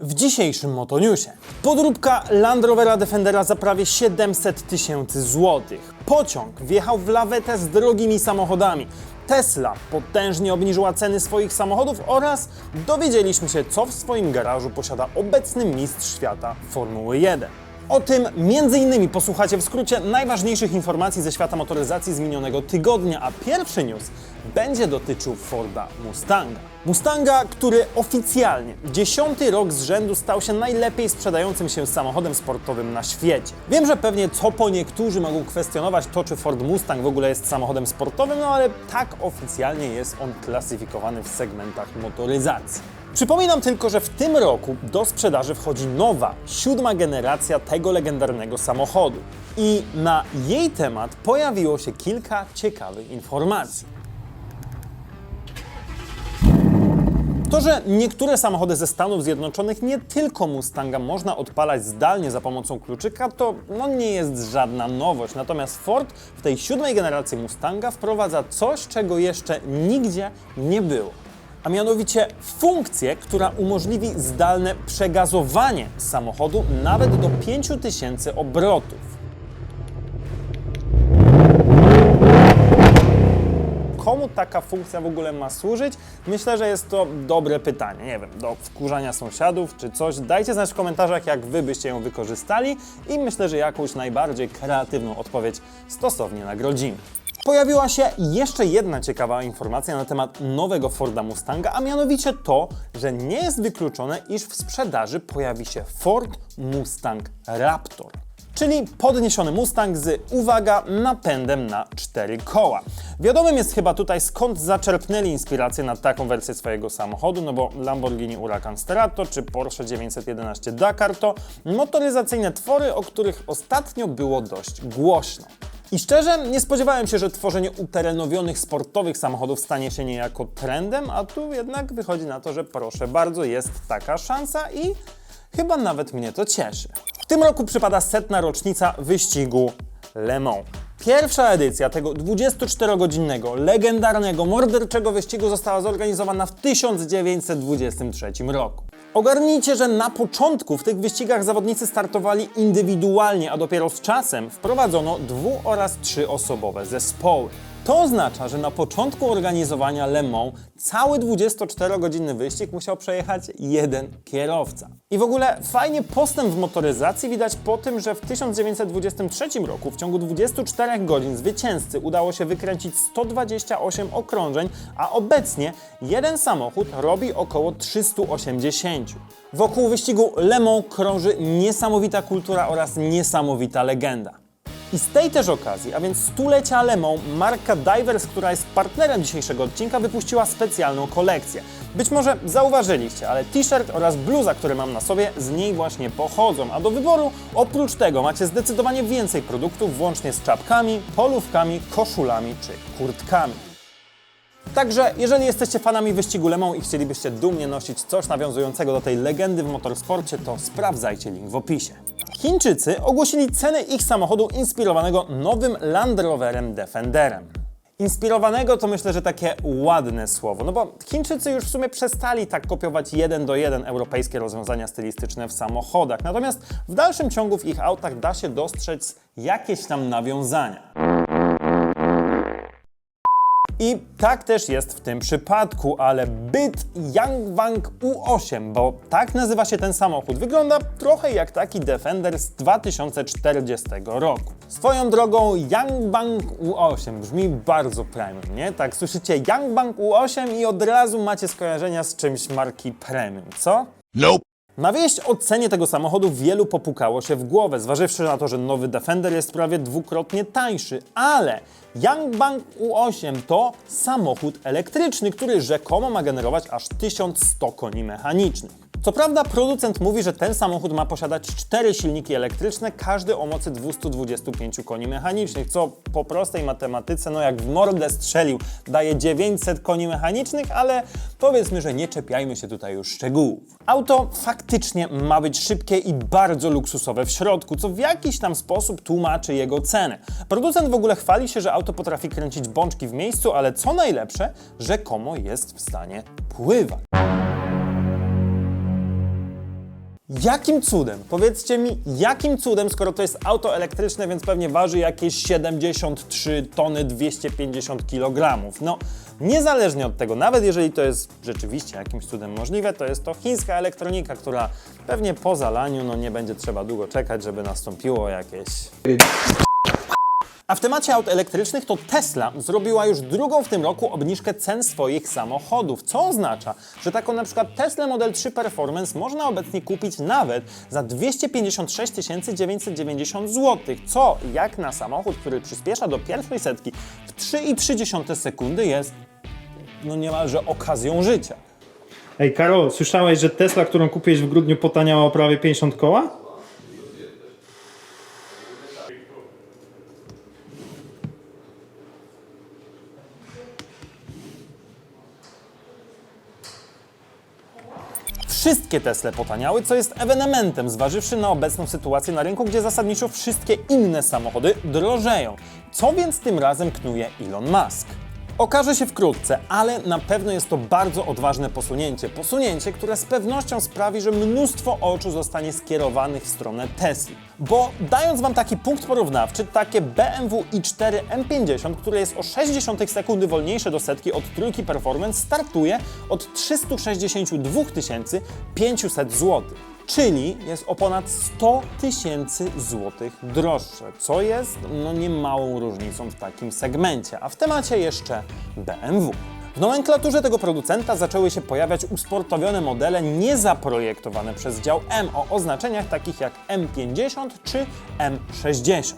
W dzisiejszym Motoniusie podróbka Land Rovera Defendera za prawie 700 tysięcy złotych. Pociąg wjechał w lawetę z drogimi samochodami. Tesla potężnie obniżyła ceny swoich samochodów oraz dowiedzieliśmy się, co w swoim garażu posiada obecny mistrz świata Formuły 1. O tym między innymi posłuchacie w skrócie najważniejszych informacji ze świata motoryzacji z minionego tygodnia, a pierwszy news będzie dotyczył Forda Mustanga. Mustanga, który oficjalnie dziesiąty rok z rzędu stał się najlepiej sprzedającym się samochodem sportowym na świecie. Wiem, że pewnie co po niektórzy mogą kwestionować to, czy Ford Mustang w ogóle jest samochodem sportowym, no ale tak oficjalnie jest on klasyfikowany w segmentach motoryzacji. Przypominam tylko, że w tym roku do sprzedaży wchodzi nowa, siódma generacja tego legendarnego samochodu. I na jej temat pojawiło się kilka ciekawych informacji. To, że niektóre samochody ze Stanów Zjednoczonych, nie tylko Mustanga, można odpalać zdalnie za pomocą kluczyka, to no, nie jest żadna nowość. Natomiast Ford w tej siódmej generacji Mustanga wprowadza coś, czego jeszcze nigdzie nie było. A mianowicie funkcję, która umożliwi zdalne przegazowanie samochodu nawet do 5000 obrotów. komu taka funkcja w ogóle ma służyć? Myślę, że jest to dobre pytanie. Nie wiem, do wkurzania sąsiadów czy coś. Dajcie znać w komentarzach, jak wy byście ją wykorzystali i myślę, że jakąś najbardziej kreatywną odpowiedź stosownie nagrodzimy. Pojawiła się jeszcze jedna ciekawa informacja na temat nowego Forda Mustanga, a mianowicie to, że nie jest wykluczone, iż w sprzedaży pojawi się Ford Mustang Raptor czyli podniesiony Mustang z, uwaga, napędem na cztery koła. Wiadomym jest chyba tutaj skąd zaczerpnęli inspirację na taką wersję swojego samochodu, no bo Lamborghini Huracan Sterato czy Porsche 911 Dakar to motoryzacyjne twory, o których ostatnio było dość głośno. I szczerze, nie spodziewałem się, że tworzenie uterenowionych sportowych samochodów stanie się niejako trendem, a tu jednak wychodzi na to, że proszę bardzo, jest taka szansa i chyba nawet mnie to cieszy. W tym roku przypada setna rocznica wyścigu Le Mans. Pierwsza edycja tego 24-godzinnego, legendarnego, morderczego wyścigu została zorganizowana w 1923 roku. Ogarnijcie, że na początku w tych wyścigach zawodnicy startowali indywidualnie, a dopiero z czasem wprowadzono dwu- oraz trzyosobowe zespoły. To oznacza, że na początku organizowania Le Mans cały 24-godzinny wyścig musiał przejechać jeden kierowca. I w ogóle fajnie postęp w motoryzacji widać po tym, że w 1923 roku w ciągu 24 godzin zwycięzcy udało się wykręcić 128 okrążeń, a obecnie jeden samochód robi około 380. Wokół wyścigu Le Mans krąży niesamowita kultura oraz niesamowita legenda. I z tej też okazji, a więc stulecia Le Mans, marka Divers, która jest partnerem dzisiejszego odcinka, wypuściła specjalną kolekcję. Być może zauważyliście, ale t-shirt oraz bluza, które mam na sobie, z niej właśnie pochodzą. A do wyboru, oprócz tego, macie zdecydowanie więcej produktów, włącznie z czapkami, polówkami, koszulami czy kurtkami. Także, jeżeli jesteście fanami wyścigu Le Mans i chcielibyście dumnie nosić coś nawiązującego do tej legendy w motorsporcie, to sprawdzajcie link w opisie. Chińczycy ogłosili ceny ich samochodu inspirowanego nowym Land Roverem Defenderem. Inspirowanego to myślę, że takie ładne słowo, no bo Chińczycy już w sumie przestali tak kopiować jeden do jeden europejskie rozwiązania stylistyczne w samochodach, natomiast w dalszym ciągu w ich autach da się dostrzec jakieś tam nawiązania. I tak też jest w tym przypadku, ale byt Yangwang U8, bo tak nazywa się ten samochód, wygląda trochę jak taki Defender z 2040 roku. Swoją drogą Yangwang U8 brzmi bardzo premium, nie? Tak słyszycie Yangwang U8 i od razu macie skojarzenia z czymś marki premium, co? Nope. Na wieść o cenie tego samochodu wielu popukało się w głowę, zważywszy na to, że nowy Defender jest prawie dwukrotnie tańszy, ale Yangbank U8 to samochód elektryczny, który rzekomo ma generować aż 1100 koni mechanicznych. Co prawda producent mówi, że ten samochód ma posiadać cztery silniki elektryczne, każdy o mocy 225 koni mechanicznych, co po prostej matematyce, no jak w mordę strzelił, daje 900 koni mechanicznych, ale powiedzmy, że nie czepiajmy się tutaj już szczegółów. Auto faktycznie ma być szybkie i bardzo luksusowe w środku, co w jakiś tam sposób tłumaczy jego cenę. Producent w ogóle chwali się, że auto potrafi kręcić bączki w miejscu, ale co najlepsze, rzekomo jest w stanie pływać. Jakim cudem? Powiedzcie mi, jakim cudem, skoro to jest auto elektryczne, więc pewnie waży jakieś 73 tony 250 kg. No, niezależnie od tego, nawet jeżeli to jest rzeczywiście jakimś cudem możliwe, to jest to chińska elektronika, która pewnie po zalaniu no, nie będzie trzeba długo czekać, żeby nastąpiło jakieś a w temacie aut elektrycznych to Tesla zrobiła już drugą w tym roku obniżkę cen swoich samochodów, co oznacza, że taką na przykład Tesla Model 3 Performance można obecnie kupić nawet za 256 990 zł, co jak na samochód, który przyspiesza do pierwszej setki w 3,3 sekundy jest no niemalże okazją życia. Ej, Karol, słyszałeś, że Tesla, którą kupiłeś w grudniu, potaniała o prawie 50 koła? Wszystkie Tesle potaniały, co jest ewenementem, zważywszy na obecną sytuację na rynku, gdzie zasadniczo wszystkie inne samochody drożeją. Co więc tym razem knuje Elon Musk? Okaże się wkrótce, ale na pewno jest to bardzo odważne posunięcie. Posunięcie, które z pewnością sprawi, że mnóstwo oczu zostanie skierowanych w stronę Tesli. Bo dając Wam taki punkt porównawczy, takie BMW i4 M50, które jest o 0,6 sekundy wolniejsze do setki od trójki Performance, startuje od 362 500 zł czyli jest o ponad 100 tysięcy złotych droższe, co jest no niemałą różnicą w takim segmencie. A w temacie jeszcze BMW. W nomenklaturze tego producenta zaczęły się pojawiać usportowione modele niezaprojektowane przez dział M o oznaczeniach takich jak M50 czy M60.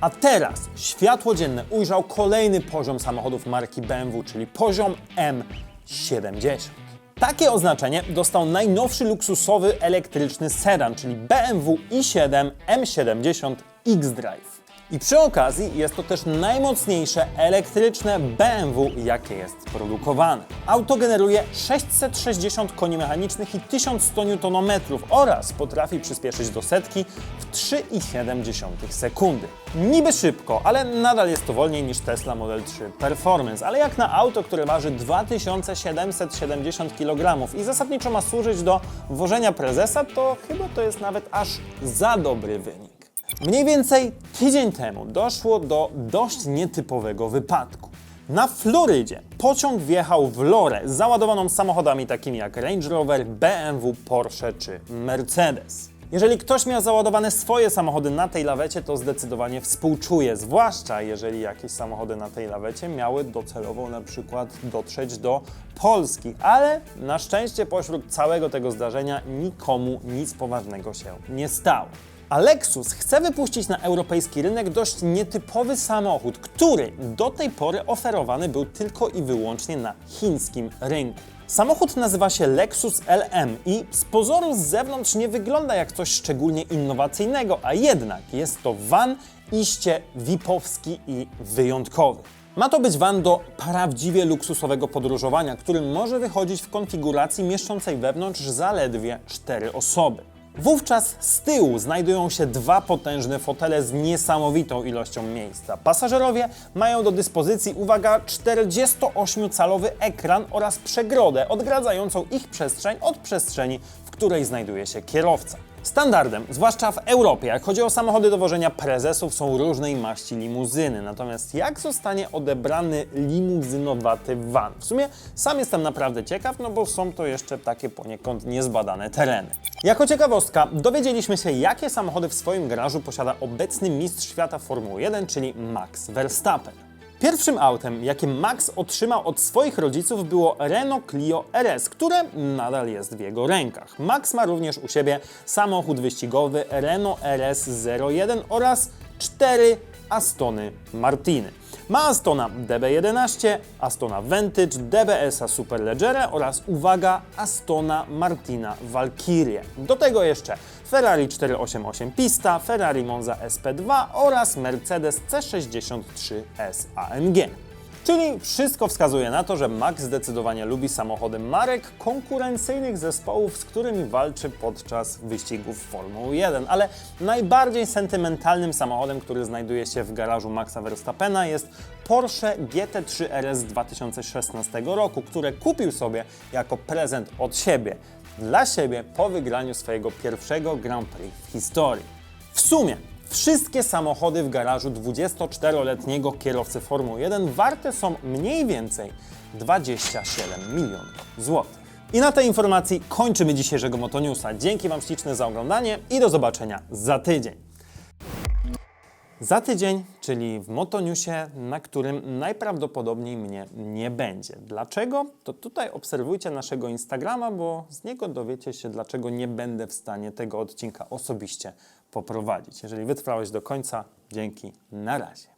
A teraz światło dzienne ujrzał kolejny poziom samochodów marki BMW, czyli poziom M70. Takie oznaczenie dostał najnowszy luksusowy elektryczny sedan, czyli BMW i7 M70 X-Drive. I przy okazji jest to też najmocniejsze elektryczne BMW, jakie jest produkowane. Auto generuje 660 koni mechanicznych i 1100 Nm oraz potrafi przyspieszyć do setki w 3,7 sekundy. Niby szybko, ale nadal jest to wolniej niż Tesla Model 3 Performance, ale jak na auto, które waży 2770 kg i zasadniczo ma służyć do wożenia prezesa, to chyba to jest nawet aż za dobry wynik. Mniej więcej tydzień temu doszło do dość nietypowego wypadku. Na Florydzie pociąg wjechał w lorę załadowaną samochodami takimi jak Range Rover, BMW, Porsche czy Mercedes. Jeżeli ktoś miał załadowane swoje samochody na tej lawecie, to zdecydowanie współczuję, zwłaszcza jeżeli jakieś samochody na tej lawecie miały docelowo na przykład dotrzeć do Polski, ale na szczęście pośród całego tego zdarzenia nikomu nic poważnego się nie stało. A Lexus chce wypuścić na europejski rynek dość nietypowy samochód, który do tej pory oferowany był tylko i wyłącznie na chińskim rynku. Samochód nazywa się Lexus LM i z pozoru z zewnątrz nie wygląda jak coś szczególnie innowacyjnego, a jednak jest to van iście VIP-owski i wyjątkowy. Ma to być van do prawdziwie luksusowego podróżowania, który może wychodzić w konfiguracji mieszczącej wewnątrz zaledwie 4 osoby. Wówczas z tyłu znajdują się dwa potężne fotele z niesamowitą ilością miejsca. Pasażerowie mają do dyspozycji, uwaga, 48-calowy ekran oraz przegrodę odgradzającą ich przestrzeń od przestrzeni, w której znajduje się kierowca. Standardem, zwłaszcza w Europie, jak chodzi o samochody do wożenia prezesów, są różnej maści limuzyny. Natomiast jak zostanie odebrany limuzynowaty van? W sumie sam jestem naprawdę ciekaw, no bo są to jeszcze takie poniekąd niezbadane tereny. Jako ciekawostka, dowiedzieliśmy się, jakie samochody w swoim garażu posiada obecny mistrz świata Formuły 1, czyli Max Verstappen. Pierwszym autem, jakie Max otrzymał od swoich rodziców było Renault Clio RS, które nadal jest w jego rękach. Max ma również u siebie samochód wyścigowy Renault RS 01 oraz cztery Astony Martiny. Ma Astona DB11, Astona Vantage, DBS-a Superleggera oraz, uwaga, Astona Martina Valkyrie. Do tego jeszcze Ferrari 488 Pista, Ferrari Monza SP2 oraz Mercedes C63 S AMG. Czyli wszystko wskazuje na to, że Max zdecydowanie lubi samochody marek konkurencyjnych zespołów, z którymi walczy podczas wyścigów Formuły 1. Ale najbardziej sentymentalnym samochodem, który znajduje się w garażu Maxa Verstappena jest Porsche GT3 RS z 2016 roku, które kupił sobie jako prezent od siebie. Dla siebie po wygraniu swojego pierwszego Grand Prix w historii. W sumie wszystkie samochody w garażu 24-letniego kierowcy Formuły 1 warte są mniej więcej 27 milionów złotych. I na tej informacji kończymy dzisiejszego Motoniusa. Dzięki Wam śliczne za oglądanie i do zobaczenia za tydzień. Za tydzień, czyli w Motoniusie, na którym najprawdopodobniej mnie nie będzie. Dlaczego? To tutaj obserwujcie naszego Instagrama, bo z niego dowiecie się, dlaczego nie będę w stanie tego odcinka osobiście poprowadzić. Jeżeli wytrwałeś do końca, dzięki, na razie.